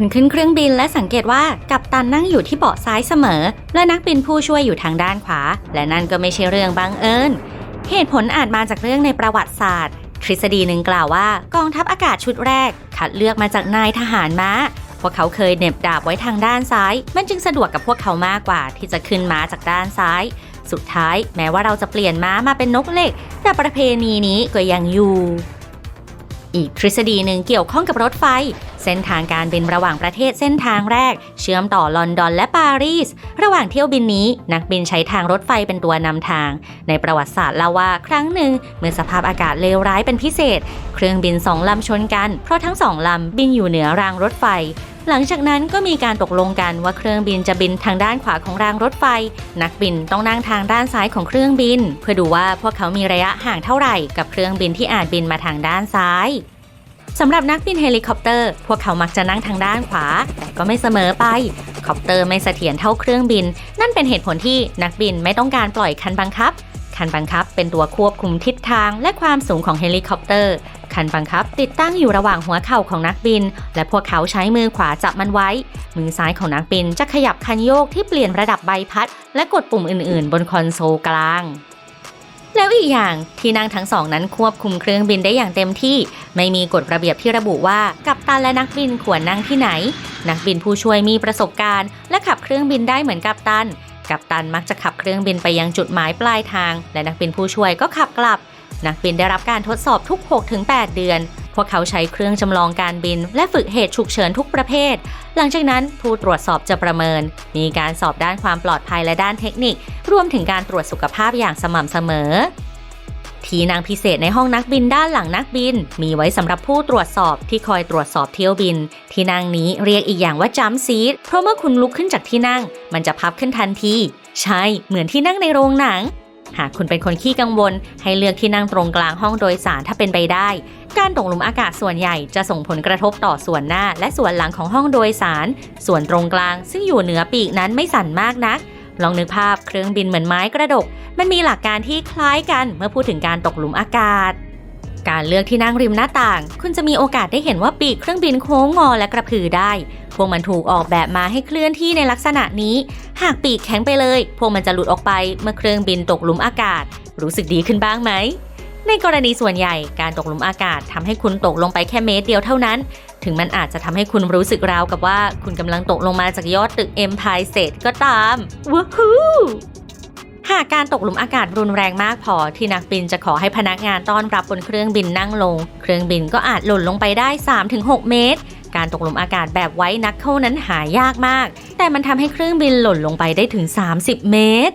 คุณขึ้นเครื่องบินและสังเกตว่ากัปตันนั่งอยู่ที่เบาะซ้ายเสมอ และนักบินผู้ช่วยอยู่ทางด้านขวา และนั่นก็ไม่ใช่เรื่องบังเอิญ เหตุผลอาจมาจากเรื่องในประวัติศาสตร์ ทฤษฎีหนึ่งกล่าวว่ากองทัพอากาศชุดแรก คัดเลือกมาจากนายทหารม้าพวกเขาเคยเน็บดาบไว้ทางด้านซ้าย มันจึงสะดวกกับพวกเขามากกว่า ที่จะขึ้นม้าจากด้านซ้าย สุดท้าย แม้ว่าเราจะเปลี่ยนม้ามาเป็นนกเหล็ก แต่ประเพณีนี้ก็ยังอยู่ อีกทฤษฎีหนึ่งเกี่ยวข้องกับรถไฟ เส้นทางการบินระหว่างประเทศเส้นทางแรก เชื่อมต่อลอนดอนและปารีส ระหว่างเที่ยวบินนี้ นักบินใช้ทางรถไฟเป็นตัวนำทาง ในประวัติศาสตร์เล่าว่าครั้งหนึ่ง เมื่อสภาพอากาศเลวร้ายเป็นพิเศษ เครื่องบินสองลำชนกัน เพราะทั้งสองลำบินอยู่เหนือรางรถไฟ หลังจากนั้นก็มีการตกลงกันว่าเครื่องบินจะบินทางด้านขวาของรางรถไฟ นักบินต้องนั่งทางด้านซ้ายของเครื่องบิน เพื่อดูว่าพวกเขามีระยะห่างเท่าไหร่กับเครื่องบินที่อาจบินมาทางด้านซ้ายสำหรับนักบินเฮลิคอปเตอร์ พวกเขามักจะนั่งทางด้านขวา แต่ก็ไม่เสมอไป คอปเตอร์ไม่เสถียรเท่าเครื่องบิน นั่นเป็นเหตุผลที่นักบินไม่ต้องการปล่อยคันบังคับ คันบังคับเป็นตัวควบคุมทิศทางและความสูงของเฮลิคอปเตอร์ คันบังคับ ติดตั้งอยู่ระหว่างหัวเข่าของนักบิน และพวกเขาใช้มือขวาจับมันไว้ มือซ้ายของนักบินจะขยับคันโยกที่เปลี่ยนระดับใบพัด และกดปุ่มอื่นๆ บนคอนโซลกลางแล้วอีกอย่างที่นั่งทั้งสองนั้นควบคุมเครื่องบินได้อย่างเต็มที่ ไม่มีกฎระเบียบที่ระบุว่ากัปตันและนักบินควรนั่งที่ไหน นักบินผู้ช่วยมีประสบการณ์ และขับเครื่องบินได้เหมือนกัปตัน กัปตันมักจะขับเครื่องบินไปยังจุดหมายปลายทาง และนักบินผู้ช่วยก็ขับกลับ นักบินได้รับการทดสอบทุก 6-8 เดือน พวกเขาใช้เครื่องจำลองการบิน และฝึกเหตุฉุกเฉินทุกประเภท หลังจากนั้นผู้ตรวจสอบจะประเมิน มีการสอบด้านความปลอดภัยและด้านเทคนิค รวมถึงการตรวจสุขภาพอย่างสม่ำเสมอที่นั่งพิเศษในห้องนักบินด้านหลังนักบิน มีไว้สำหรับผู้ตรวจสอบที่คอยตรวจสอบเที่ยวบิน ที่นั่งนี้เรียกอีกอย่างว่าจัมซีทเพราะเมื่อคุณลุกขึ้นจากที่นั่ง มันจะพับขึ้นทันที ใช่ เหมือนที่นั่งในโรงหนัง หากคุณเป็นคนขี้กังวล ให้เลือกที่นั่งตรงกลางห้องโดยสารถ้าเป็นไปได้ การตกหลุมอากาศส่วนใหญ่จะส่งผลกระทบต่อส่วนหน้า และส่วนหลังของห้องโดยสาร ส่วนตรงกลาง ซึ่งอยู่เหนือปีกนั้นไม่สั่นมากนัก ลองนึกภาพเครื่องบินเหมือนไม้กระดก มันมีหลักการที่คล้ายกันเมื่อพูดถึงการตกหลุมอากาศ การเลือกที่นั่งริมหน้าต่าง คุณจะมีโอกาสได้เห็นว่าปีกเครื่องบินโค้งงอและกระพือได้ พวกมันถูกออกแบบมาให้เคลื่อนที่ในลักษณะนี้ หากปีกแข็งไปเลย พวกมันจะหลุดออกไปเมื่อเครื่องบินตกหลุมอากาศ รู้สึกดีขึ้นบ้างไหม ในกรณีส่วนใหญ่การตกหลุมอากาศทำให้คุณตกลงไปแค่เมตรเดียวเท่านั้น ถึงมันอาจจะทำให้คุณรู้สึกราวกับว่า คุณกำลังตกลงมาจากยอดตึก Empire State ก็ตามว้าฮู้ หากการตกหลุมอากาศรุนแรงมากพอที่นักบินจะขอให้พนักงานต้อนรับบนเครื่องบินนั่งลง เครื่องบินก็อาจหล่นลงไปได้ 3-6 เมตร การตกหลุมอากาศแบบไว้นักเข้านั้นหายากมาก แต่มันทำให้เครื่องบินหล่นลงไปได้ถึง 30 เมตร